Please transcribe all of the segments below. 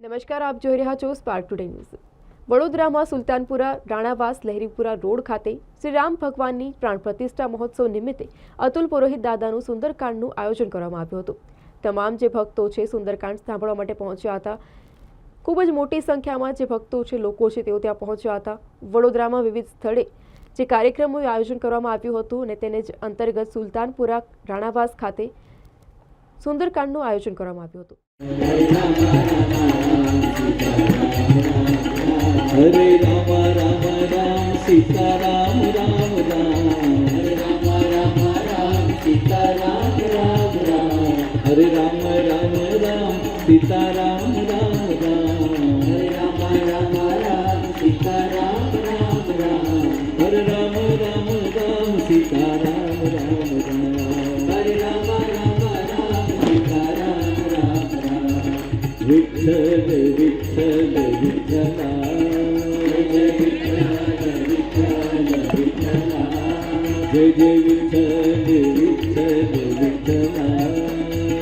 નમસ્કાર, આપ જોઈ રહ્યા છો સ્પાર્ક ટુડે ન્યૂઝ વડોદરામાં સુલતાનપુરા, રાણાવાસ, લહેરીપુરા રોડ ખાતે શ્રી રામ ભગવાનની પ્રાણ પ્રતિષ્ઠા મહોત્સવ નિમિત્તે અતુલ પુરોહિત દાદાનું સુંદરકાંડનું આયોજન કરવામાં આવ્યું હતું. તમામ જે ભક્તો છે સુંદરકાંડ સાંભળવા માટે પહોંચ્યા હતા. ખૂબ જ મોટી સંખ્યામાં જે ભક્તો છે, લોકો છે તેઓ ત્યાં પહોંચ્યા હતા. વડોદરામાં વિવિધ સ્થળે જે કાર્યક્રમનું આયોજન કરવામાં આવ્યું હતું અને તેને જ અંતર્ગત સુલતાનપુરા, રાણાવાસ ખાતે સુંદરકાંડનું આયોજન કરવામાં આવ્યું હતું. હરે રામ રામ રામ સીતા રામ રામ રામ હરે રામ રામ રામ સીતા રામ રામ રામ હરે રામ રામ રામ સીતા રામ રામ રામ હરે રામ રામ રામ સીતા રામ રામ રામ હરે રામ રામ રામ સીતા રામ રામ રામ હરે રામ રામ રામ જય જય વિઠ્ઠલ વિઠ્ઠલ વિઠ્ઠલા,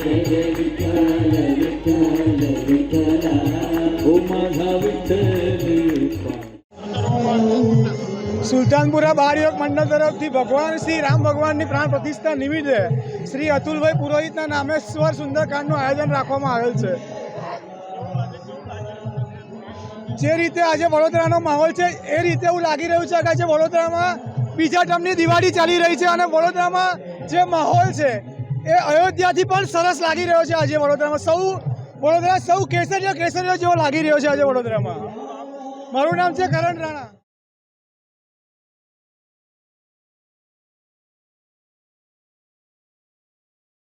જય જય વિઠ્ઠલ વિઠ્ઠલ વિઠ્ઠલા. સુલતાનપુરા બાળયોગ મંડળ તરફથી ભગવાન શ્રી રામ ભગવાનની પ્રાણ પ્રતિષ્ઠા નિમિત્તે શ્રી અતુલભાઈ પુરોહિતના નામે સ્વર સુંદરકાંડનું આયોજન રાખવામાં આવેલ છે. જે રીતે આજે વડોદરાનો માહોલ છે, એ રીતે એવું લાગી રહ્યું છે, કે આજે વડોદરામાં બીજા ટર્મની દિવાળી ચાલી રહી છે અને વડોદરામાં જે માહોલ છે એ અયોધ્યાથી પણ સરસ લાગી રહ્યો છે આજે વડોદરામાં. સૌ વડોદરા સૌ કેસરીયો કેસરીયો જેવો લાગી રહ્યો છે આજે વડોદરામાં. મારું નામ છે કરણ રાણા.